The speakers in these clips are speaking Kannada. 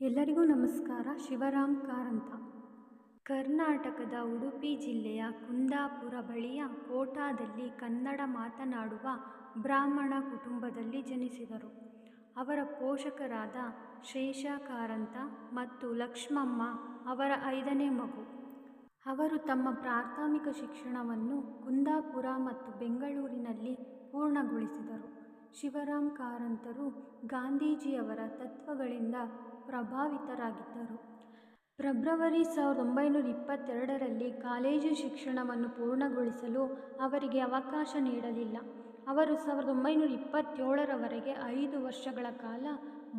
ಎಲ್ಲರಿಗೂ ನಮಸ್ಕಾರ. ಶಿವರಾಮ್ ಕಾರಂತ. ಕರ್ನಾಟಕದ ಉಡುಪಿ ಜಿಲ್ಲೆಯ ಕುಂದಾಪುರ ಬಳಿಯ ಕೋಟಾದಲ್ಲಿ ಕನ್ನಡ ಮಾತನಾಡುವ ಬ್ರಾಹ್ಮಣ ಕುಟುಂಬದಲ್ಲಿ ಜನಿಸಿದರು. ಅವರ ಪೋಷಕರಾದ ಶೇಷ ಕಾರಂತ ಮತ್ತು ಲಕ್ಷ್ಮಮ್ಮ ಅವರ ಐದನೇ ಮಗು. ಅವರು ತಮ್ಮ ಪ್ರಾಥಮಿಕ ಶಿಕ್ಷಣವನ್ನು ಕುಂದಾಪುರ ಮತ್ತು ಬೆಂಗಳೂರಿನಲ್ಲಿ ಪೂರ್ಣಗೊಳಿಸಿದರು. ಶಿವರಾಮ್ ಕಾರಂತರು ಗಾಂಧೀಜಿಯವರ ತತ್ವಗಳಿಂದ ಪ್ರಭಾವಿತರಾಗಿದ್ದರು. ಫೆಬ್ರವರಿ ಸಾವಿರದ ಒಂಬೈನೂರ ಇಪ್ಪತ್ತೆರಡರಲ್ಲಿ ಕಾಲೇಜು ಶಿಕ್ಷಣವನ್ನು ಪೂರ್ಣಗೊಳಿಸಲು ಅವರಿಗೆ ಅವಕಾಶ ನೀಡಲಿಲ್ಲ. ಅವರು ಸಾವಿರದ ಒಂಬೈನೂರ ಇಪ್ಪತ್ತೇಳರವರೆಗೆ ಐದು ವರ್ಷಗಳ ಕಾಲ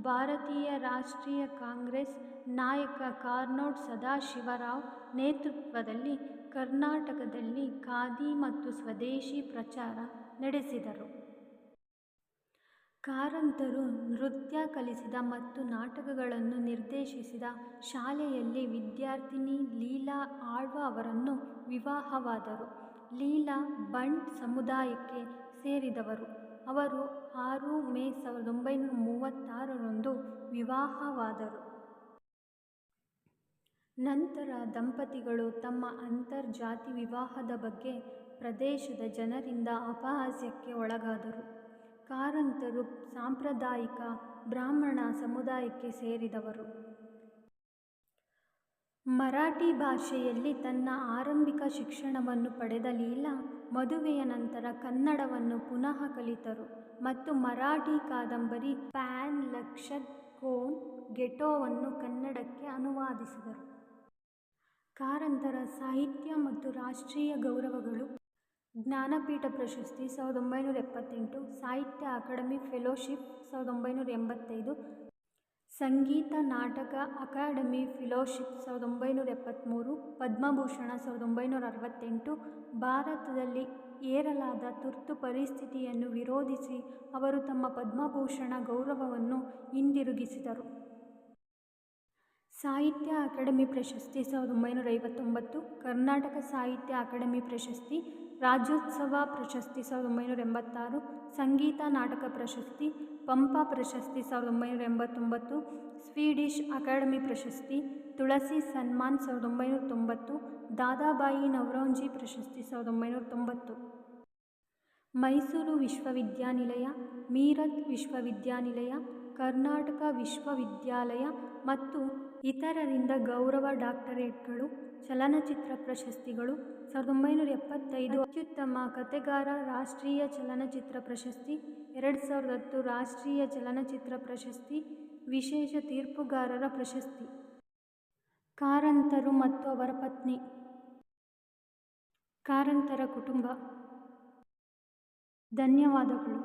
ಭಾರತೀಯ ರಾಷ್ಟ್ರೀಯ ಕಾಂಗ್ರೆಸ್ ನಾಯಕ ಕಾರ್ನೋಟ್ ಸದಾಶಿವರಾವ್ ನೇತೃತ್ವದಲ್ಲಿ ಕರ್ನಾಟಕದಲ್ಲಿ ಖಾದಿ ಮತ್ತು ಸ್ವದೇಶಿ ಪ್ರಚಾರ ನಡೆಸಿದರು. ಕಾರಂತರು ನೃತ್ಯ ಕಲಿಸಿದ ಮತ್ತು ನಾಟಕಗಳನ್ನು ನಿರ್ದೇಶಿಸಿದ ಶಾಲೆಯಲ್ಲಿ ವಿದ್ಯಾರ್ಥಿನಿ ಲೀಲಾ ಆಳ್ವ ಅವರನ್ನು ವಿವಾಹವಾದರು. ಲೀಲಾ ಬಂಟ್ ಸಮುದಾಯಕ್ಕೆ ಸೇರಿದವರು. ಅವರು ಆರು ಮೇ ಸಾವಿರದ ಒಂಬೈನೂರ ಮೂವತ್ತಾರರಂದು ವಿವಾಹವಾದರು. ನಂತರ ದಂಪತಿಗಳು ತಮ್ಮ ಅಂತರ್ಜಾತಿ ವಿವಾಹದ ಬಗ್ಗೆ ಪ್ರದೇಶದ ಜನರಿಂದ ಅಪಹಾಸ್ಯಕ್ಕೆ ಒಳಗಾದರು. ಕಾರಂತರು ಸಾಂಪ್ರದಾಯಿಕ ಬ್ರಾಹ್ಮಣ ಸಮುದಾಯಕ್ಕೆ ಸೇರಿದವರು. ಮರಾಠಿ ಭಾಷೆಯಲ್ಲಿ ತನ್ನ ಆರಂಭಿಕ ಶಿಕ್ಷಣವನ್ನು ಪಡೆದ ಲೀಲಾ ಮದುವೆಯ ನಂತರ ಕನ್ನಡವನ್ನು ಪುನಃ ಕಲಿತರು ಮತ್ತು ಮರಾಠಿ ಕಾದಂಬರಿ ಪ್ಯಾನ್ ಲಕ್ಷದ್ ಕೋನ್ ಗೆಟೋವನ್ನು ಕನ್ನಡಕ್ಕೆ ಅನುವಾದಿಸಿದರು. ಕಾರಂತರ ಸಾಹಿತ್ಯ ಮತ್ತು ರಾಷ್ಟ್ರೀಯ ಗೌರವಗಳು ಜ್ಞಾನಪೀಠ ಪ್ರಶಸ್ತಿ ಸಾವಿರದ ಒಂಬೈನೂರ ಎಪ್ಪತ್ತೆಂಟು, ಸಾಹಿತ್ಯ ಅಕಾಡೆಮಿ ಫೆಲೋಶಿಪ್ ಸಾವಿರದ ಒಂಬೈನೂರ ಎಂಬತ್ತೈದು, ಸಂಗೀತ ನಾಟಕ ಅಕಾಡೆಮಿ ಫೆಲೋಶಿಪ್ ಸಾವಿರದ ಒಂಬೈನೂರ ಎಪ್ಪತ್ತ್ಮೂರು, ಪದ್ಮಭೂಷಣ ಸಾವಿರದ ಒಂಬೈನೂರ ಅರವತ್ತೆಂಟು, ಭಾರತದಲ್ಲಿ ಏರಲಾದ ತುರ್ತು ಪರಿಸ್ಥಿತಿಯನ್ನು ವಿರೋಧಿಸಿ ಅವರು ತಮ್ಮ ಪದ್ಮಭೂಷಣ ಗೌರವವನ್ನು ಹಿಂದಿರುಗಿಸಿದರು. ಸಾಹಿತ್ಯ ಅಕಾಡೆಮಿ ಪ್ರಶಸ್ತಿ ಸಾವಿರದ ಒಂಬೈನೂರ ಐವತ್ತೊಂಬತ್ತು ಕರ್ನಾಟಕ ಸಾಹಿತ್ಯ ಅಕಾಡೆಮಿ ಪ್ರಶಸ್ತಿ, ರಾಜ್ಯೋತ್ಸವ ಪ್ರಶಸ್ತಿ ಸಾವಿರದ ಒಂಬೈನೂರ ಎಂಬತ್ತಾರು ಸಂಗೀತ ನಾಟಕ ಪ್ರಶಸ್ತಿ, ಪಂಪ ಪ್ರಶಸ್ತಿ ಸಾವಿರದ ಒಂಬೈನೂರ ಎಂಬತ್ತೊಂಬತ್ತು ಸ್ವೀಡಿಷ್ ಅಕಾಡೆಮಿ ಪ್ರಶಸ್ತಿ, ತುಳಸಿ ಸನ್ಮಾನ್ ಸಾವಿರದ ಒಂಬೈನೂರ ತೊಂಬತ್ತು ದಾದಾಬಾಯಿ ನವರೋಂಜಿ ಪ್ರಶಸ್ತಿ ಸಾವಿರದ ಒಂಬೈನೂರ ತೊಂಬತ್ತು ಮೈಸೂರು ವಿಶ್ವವಿದ್ಯಾನಿಲಯ, ಮೀರತ್ ವಿಶ್ವವಿದ್ಯಾನಿಲಯ, ಕರ್ನಾಟಕ ವಿಶ್ವವಿದ್ಯಾಲಯ ಮತ್ತು ಇತರರಿಂದ ಗೌರವ ಡಾಕ್ಟರೇಟ್ಗಳು, ಚಲನಚಿತ್ರ ಪ್ರಶಸ್ತಿಗಳು, ಸಾವಿರದ ಒಂಬೈನೂರ ಎಪ್ಪತ್ತೈದು ಅತ್ಯುತ್ತಮ ಕಥೆಗಾರ, ರಾಷ್ಟ್ರೀಯ ಚಲನಚಿತ್ರ ಪ್ರಶಸ್ತಿ, ಎರಡು ಸಾವಿರದ ಹತ್ತು ರಾಷ್ಟ್ರೀಯ ಚಲನಚಿತ್ರ ಪ್ರಶಸ್ತಿ, ವಿಶೇಷ ತೀರ್ಪುಗಾರರ ಪ್ರಶಸ್ತಿ. ಕಾರಂತರು ಮತ್ತು ಅವರ ಪತ್ನಿ. ಕಾರಂತರ ಕುಟುಂಬ. ಧನ್ಯವಾದಗಳು.